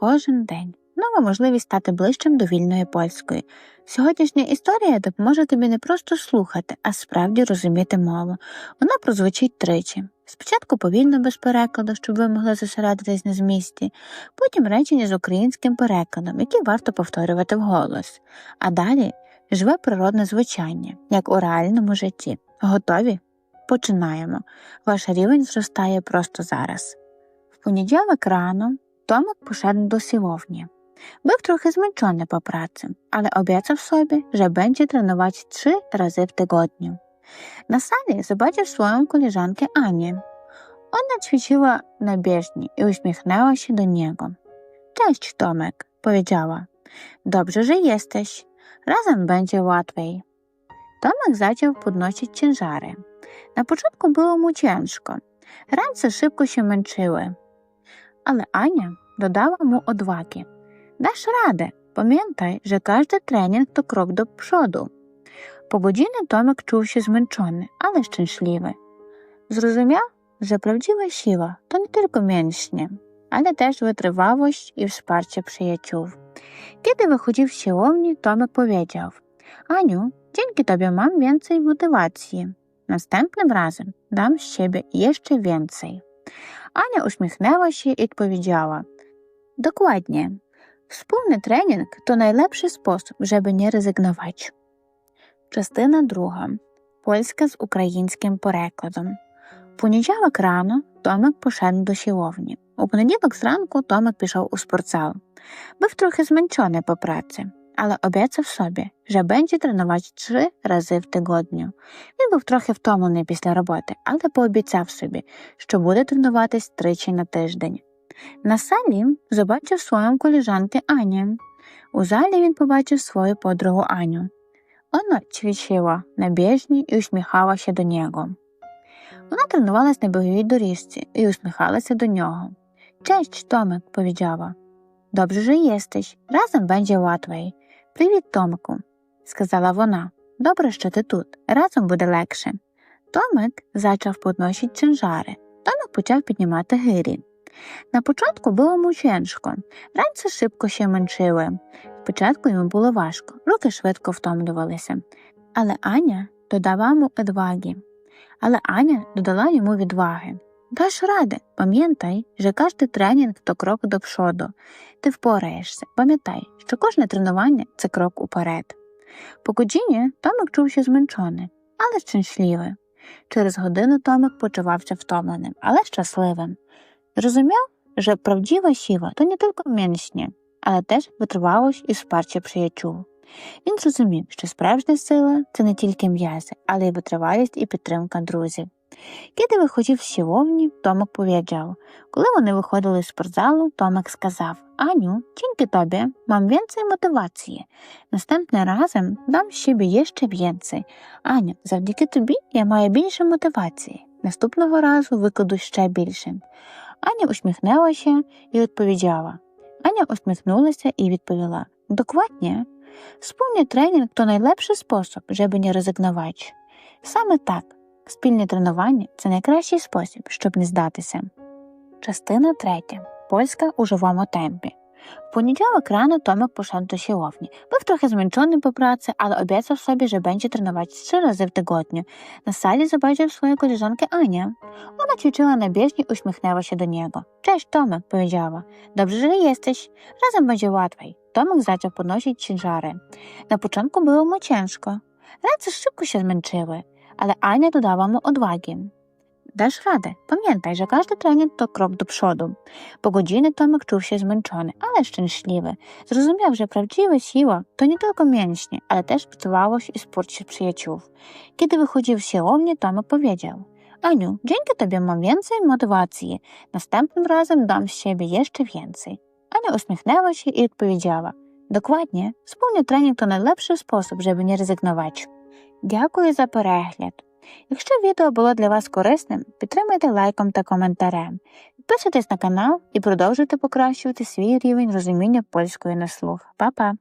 кожен день. Нова можливість стати ближчим до вільної польської. Сьогоднішня історія допоможе тобі не просто слухати, а справді розуміти мову. Вона прозвучить тричі. Спочатку повільно без перекладу, щоб ви могли зосередитись на змісті, потім речення з українським перекладом, які варто повторювати вголос. А далі живе природне звучання, як у реальному житті. Готові? Починаємо. Ваш рівень зростає просто зараз. В понеділок рано Томик poszedł do siłowni. Był trochę zmęczony po pracy, ale obiecał sobie, że będzie trenować trzy razy w tygodniu. Na sali zobaczył swoją koleżankę Anię. Ona ćwiczyła na bieżni i uśmiechnęła się do niego. Cześć, Tomek, powiedziała. Dobrze, że jesteś. Razem będzie łatwiej. Tomek zaczął podnosić ciężary. Na początku było mu ciężko. Ręce szybko się męczyły. Ale Ania dodała mu odwagi. Dasz radę. Pamiętaj, że każdy trening to krok do przodu. Po godzinie Tomek czuł się zmęczony, ale szczęśliwy. Zrozumiał, że prawdziwa siła to nie tylko mięśnie, ale też wytrwałość i wsparcie przyjaciół. Kiedy wychodził z siłowni, Tomek powiedział Aniu, dzięki tobie mam więcej motywacji. Następnym razem dam z siebie jeszcze więcej. Ania uśmiechnęła się i odpowiedziała Dokładnie. Wspólny trening to najlepszy sposób, żeby nie rezygnować. Частина друга. Польська з українським перекладом. Понеділок рано Томик пішов до сіловні. У понеділок зранку Томик пішов у спортзал. Був трохи зменшений по праці, але обіцяв собі, що będzie тренувати три рази в тиждень. Він був трохи втомлений після роботи, але пообіцяв собі, що буде тренуватись тричі на тиждень. На салі побачив свою коліжанки Аню. У залі він побачив свою подругу Аню. Вона ćwiczyła на біжні і усміхалася до нього. Вона тренувалась на біговій доріжці і усміхалася до нього. Cześć, Tomek, powiedziała. Dobrze, że jesteś. Razem będzie łatwiej. Привіт, Томику, сказала вона. Добре, що ти тут. Разом буде легше. Томик зачав підносити чинжари. Томик почав піднімати гирі. На початку було тяжко. Ранці шибко ще меншили. Спочатку йому було важко, руки швидко втомлювалися. Але Аня додала йому відваги. Але Аня додала йому відваги. Даш ради, пам'ятай, що кожен тренінг то крок до пшоду. Ти впораєшся. Пам'ятай, що кожне тренування це крок уперед. По годині Томик чувся зменшений, але щасливий. Через годину Томик почувався втомленим, але щасливим. Зрозумів, що правдива сіла то не тільки м'ясні, але теж витривалость і спарче приячув. Він зрозумів, що справжня сила це не тільки м'язи, але й витривалість і підтримка друзів. Kiedy виходив з сіловні, Томик powiedział. Коли вони виходили з спортзалу, Томик сказав Аню, dzięki тобі mam więcej motywacji. Наступним разом dam з siebie ще więcej. Аню, завдяки тобі я маю більше мотивації. Наступного разу викладу ще більше. Аня усміхнулася і відповідала. Аня усміхнулася і відповіла Докладні. Спільний тренінг то найлепший спосіб, щоб не резигнувати. Саме так, спільне тренування це найкращий спосіб, щоб не здатися. Частина третя. Польська у живому темпі. В понеділок рано Томик пішов до сіловні. Був трохи зменшений по праці, але обіцяв собі, що będzie тренуватися три рази в тиждень. На салі побачив свою коліжанки Аня. Вона ćwiczyła na bieżni i uśmiechnęła się do niego. Cześć, Tomek, powiedziała. Dobrze, że jesteś. Razem będzie łatwiej. Tomek zaczął podnosić ciężary. Na początku było mu ciężko. Ręce szybko się zmęczyły, ale Ania dodała mu odwagi. Dasz radę. Pamiętaj, że każdy trening to krok do przodu. Po godzinie Tomek czuł się zmęczony, ale szczęśliwy. Zrozumiał, że prawdziwa siła to nie tylko mięśnie, ale też wytrwałość i wsparcie przyjaciół. Kiedy wychodził z siłowni, Tomek powiedział Aniu, dzięki tobie mam więcej motywacji. Następnym razem dam z siebie jeszcze więcej. Ania uśmiechnęła się i odpowiedziała Dokładnie, wspólny trening to najlepszy sposób, żeby nie rezygnować. Дякую за перегляд. Якщо відео було для вас корисним, підтримайте лайком та коментарем. Підписуйтесь на канал і продовжуйте покращувати свій рівень розуміння польської на слух. Па-па!